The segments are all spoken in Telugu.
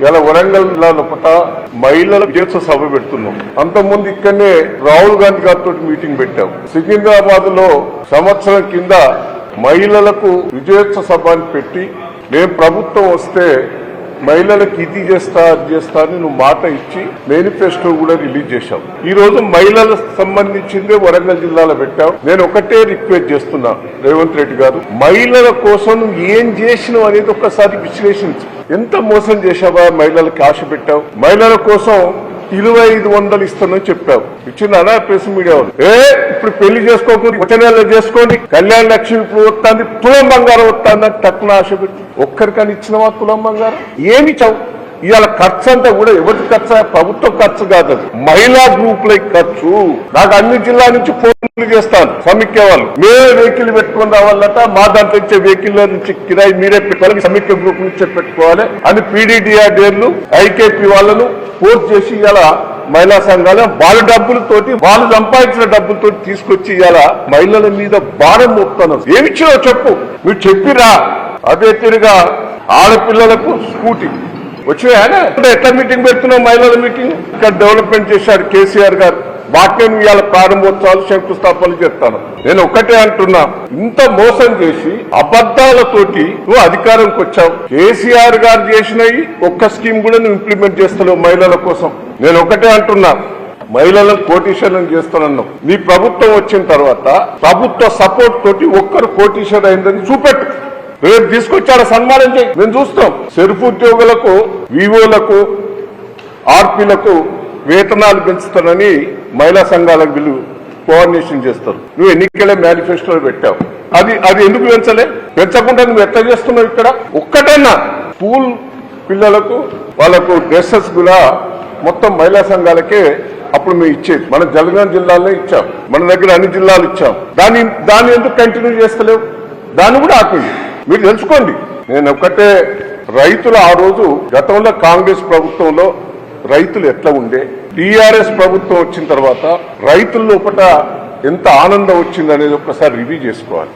ఇలా వరంగల్ జిల్లా లోపల మహిళల విజయోత్సవ సభ పెడుతున్నాం. అంతకుముందు ఇక్కడనే రాహుల్ గాంధీ గారితో మీటింగ్ పెట్టాం. సికింద్రాబాద్లో సంవత్సరం కింద మహిళలకు విజయోత్సవ సభ పెట్టి నేను ప్రభుత్వం వస్తే మహిళలకు ఇది చేస్తా అది చేస్తా అని నువ్వు మాట ఇచ్చి మేనిఫెస్టో కూడా రిలీజ్ చేశాం ఈ రోజు మహిళలకు సంబంధించిందే వరంగల్ జిల్లాలో పెట్టాం నేను ఒకటే రిక్వెస్ట్ చేస్తున్నా రేవంత్ రెడ్డి గారు. మహిళల కోసం నువ్వు ఏం చేసినావు అనేది ఒక్కసారి విశ్లేషించు. ఎంత మోసం చేశావా మహిళలకు ఆశ పెట్టావు? మహిళల కోసం ఇరవై ఐదు వందలు ఇస్తానని చెప్పావు. ఇచ్చిందా ప్రెస్ మీడియా వాళ్ళు? ఏ ఇప్పుడు పెళ్ళి చేసుకోకుండా వచ్చే నెలలో చేసుకోండి. కళ్యాణ లక్ష్మి ఇప్పుడు వస్తుంది తులం బంగారం వస్తుంది అని తక్కువ ఆశ పెట్టి. ఒక్కరికని ఇచ్చినవా తులం బంగారం? ఏమి చదువు ఇవాళ ఖర్చు అంతా కూడా ఎవరి ఖర్చు? ప్రభుత్వం ఖర్చు కాదు మహిళా మహిళా గ్రూపులకి ఖర్చు. నాకు అన్ని జిల్లా నుంచి ఫోన్లు చేస్తాను సమీక్ష వాళ్ళు మేమే వెహికల్ పెట్టుకుని రావాలంట మా దాంట్లో ఇచ్చే వెహికల్ నుంచి కిరాయి మీరే పెట్టుకోవాలి సమీక్ష గ్రూప్ నుంచే పెట్టుకోవాలి అని పీడీడీఆర్డీఎర్లు ఐకేపీ వాళ్ళను ఫోర్స్ చేసి ఇలా మహిళా సంఘాలు వాళ్ళ డబ్బులతోటి వాళ్ళు సంపాదించిన డబ్బులతో తీసుకొచ్చి ఇలా మహిళల మీద భారం మోపుతాను ఏమిచ్చినో చెప్పు. మీరు చెప్పిరా. అదే తిరిగా ఆడపిల్లలకు స్కూటీ. వచ్చినాయా ఎట్లా మీటింగ్ పెడుతున్నావు మహిళల మీటింగ్ ఇక్కడ డెవలప్మెంట్ చేశారు కేసీఆర్ గారు. వాక్యం ఇవాళ ప్రారంభోత్సవాలు శంకుస్థాపనలు చెప్తాను నేను ఒకటే అంటున్నా ఇంత మోసం చేసి అబద్ధాలతోటి నువ్వు అధికారంకి వచ్చావు. కేసీఆర్ గారు చేసినవి ఒక్క స్కీమ్ కూడా నువ్వు ఇంప్లిమెంట్ చేస్తలేవు మహిళల కోసం. నేను ఒకటే అంటున్నా మహిళలను కోటీశ్వరం చేస్తానన్నావు. నీ ప్రభుత్వం వచ్చిన తర్వాత ప్రభుత్వ సపోర్ట్ తోటి ఒక్కరు కోటీశ్వర్ అయిందని చూపెట్టు. రేపు తీసుకొచ్చాడు సన్మానించి మేము చూస్తాం. సెరుపు ఉద్యోగులకు వివోలకు ఆర్పీలకు వేతనాలు పెంచుతానని మహిళా సంఘాలకు వీళ్ళు కోఆర్డినేషన్ చేస్తారు. నువ్వు ఎన్నికలే మేనిఫెస్టోలో పెట్టావు. అది అది ఎందుకు పెంచలే? పెంచకుండా నువ్వు ఎట్లా చేస్తున్నావు ఇక్కడ? ఒక్కటైనా స్కూల్ పిల్లలకు వాళ్ళకు డ్రెస్సెస్ కూడా మొత్తం మహిళా సంఘాలకే అప్పుడు మేము ఇచ్చేది. మన జలగాం జిల్లాలో ఇచ్చాం. మన దగ్గర అన్ని జిల్లాలు ఇచ్చాం. దాన్ని దాన్ని ఎందుకు కంటిన్యూ చేస్తలేవు? దాన్ని కూడా ఆపింది మీరు తెలుసుకోండి. నేను ఒక్కటే రైతులు ఆ రోజు గతంలో కాంగ్రెస్ ప్రభుత్వంలో రైతులు ఎట్లా ఉండే టీఆర్ఎస్ ప్రభుత్వం వచ్చిన తర్వాత రైతుల లోపల ఎంత ఆనందం వచ్చింది అనేది ఒక్కసారి రివ్యూ చేసుకోవాలి.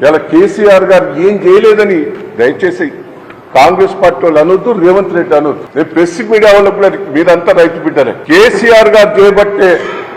ఇలా కేసీఆర్ గారు ఏం చేయలేదని దయచేసి కాంగ్రెస్ పార్టీ వాళ్ళు అనొద్దు రేవంత్ రెడ్డి అనొద్దు. రేపు ప్రెస్ మీడియా వాళ్ళకు కూడా మీరంతా రైతు బిడ్డరే కేసీఆర్ గారు చేయబట్టే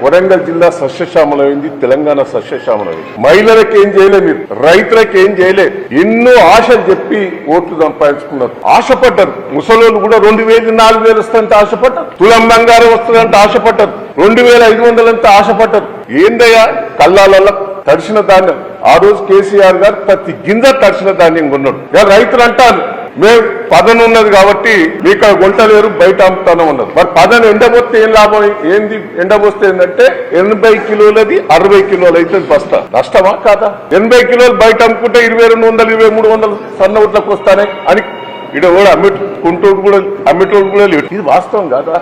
వరంగల్ జిల్లా సస్యశ్యామలమైంది తెలంగాణ సస్యశ్యామలమైంది. మహిళలకు ఏం చేయలే మీరు రైతులకు ఏం చేయలే. ఎన్నో ఆశలు చెప్పి ఓట్లు సంపాదించుకున్నారు. ఆశపడ్డారు. ముసలోళ్ళు కూడా రెండు వేలు నాలుగు వేలు వస్తాయంటే ఆశపడ్డారు. తులం బంగారం వస్తుందంటే ఆశపడ్డారు. రెండు వేల ఐదు వందలంటే ఆశపడ్డారు. ఏందయ్యా? కల్లాలలో తడిసిన ధాన్యం. ఆ రోజు కేసీఆర్ గారు ప్రతి గింజ తడిసిన ధాన్యం కొన్నాడు. రైతులు అంటారు మేము పదను ఉన్నది కాబట్టి మీకు ఆ గుంట లేరు బయట అమ్ముతానే ఉన్నది. మరి పదను ఎండబోస్తే ఏం లాభం? ఏంది ఎండబోస్తే ఏంటంటే ఎనభై కిలోలది అరవై కిలోలు అయితే బస్తా. నష్టమా కాదా? ఎనభై కిలోలు బయట అమ్ముకుంటే ఇరవై రెండు వందలు ఇరవై మూడు వందలు సన్న ఉట్లకు వస్తానే అని ఇక్కడ కూడా అమ్మిట్ కుంటూరు కూడా అమ్మేటోడు కూడా లేడు. ఇది వాస్తవం కాదా?